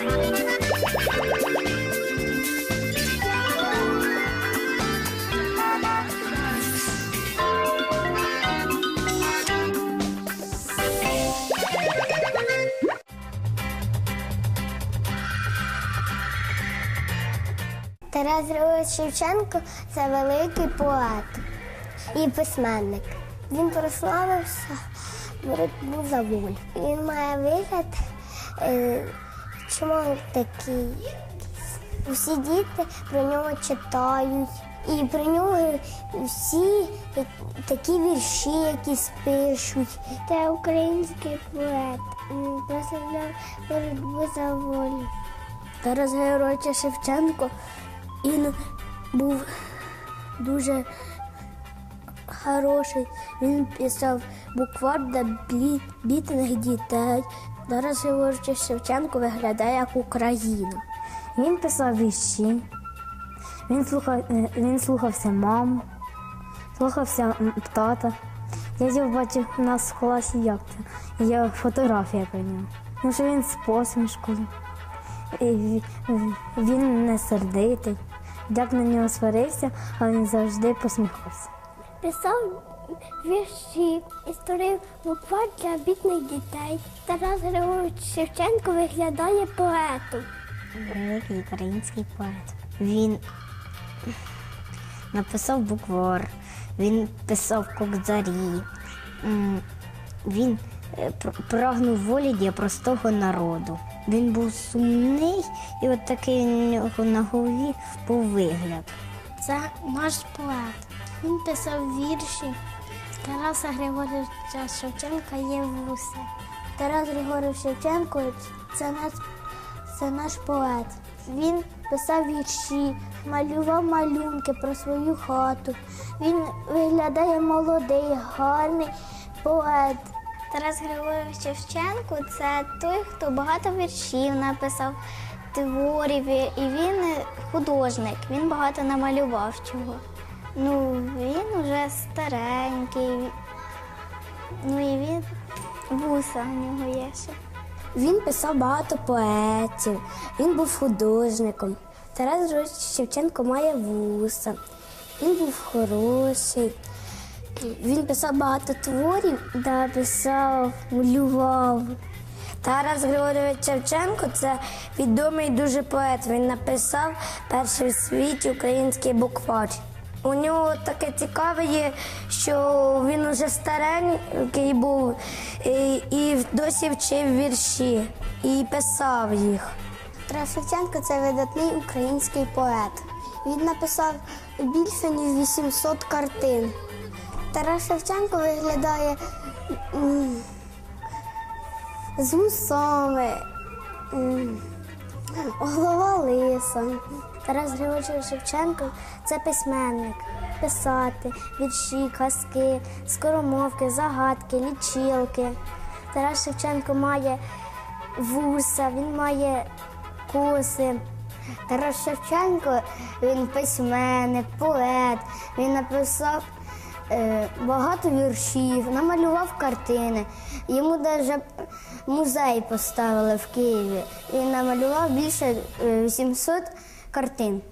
Тарас Григорович Шевченко це великий поет і письменник. Він прославився боротьбу за волю. Він має вигляд, е, чому він такий. Усі діти про нього читають. І про нього всі такі вірші, якісь пишуть. Це український поет. Прославляв боротьбу за волю. Тарас Григорович Шевченко він був дуже хороший. Він писав буквар для бідних дітей. Тарас Григорович Шевченко виглядає як Україна. Він писав вірші, він, слухав, е, він слухався маму, слухався тата. Я його бачив у нас в класі як це. Є фотографія про нього. Ну, що він з посмішкою. І він не сердитий. Як на нього сварився, але він завжди посміхався. Писав вірші і створив буквар для бідних дітей. Тарас Григорович Шевченко виглядає поетом. Великий український поет. Він написав буквар, він писав кобзарі, М, він е, прагнув волі для простого народу. Він був сумний, і от такий у нього на голові був вигляд. Це наш поет. Він писав вірші. Тараса Григоровича Шевченка є вуса. Тарас Григорович Шевченко це наш, це наш поет. Він писав вірші, малював малюнки про свою хату. Він виглядає молодий, гарний поет. Тарас Григорович Шевченко це той, хто багато віршів написав, творів, і він художник, він багато намалював чого. Ну, він уже старенький. Ну і він вуса у нього є ще. Він писав багато поетів, він був художником. Тарас Григорович Шевченко має вуса. Він був хороший. Він писав багато творів, да, писав, малював. Тарас Григорович Шевченко це відомий дуже поет. Він написав перший в світі український буквар. У нього таке цікаве є, що він уже старенький був і, і досі вчив вірші і писав їх. Шевченко це видатний український поет. Він написав більше ніж 800 картин. Тарас Шевченко виглядає з вусами, голова лиса. Тарас Григорович Шевченко це письменник. Писати, вірші, казки, скоромовки, загадки, лічилки. Тарас Шевченко має вуса, він має коси. Тарас Шевченко він письменник, поет. Він написав е, багато віршів, намалював картини. Йому навіть музей поставили в Києві. Він намалював більше е, 800 картин.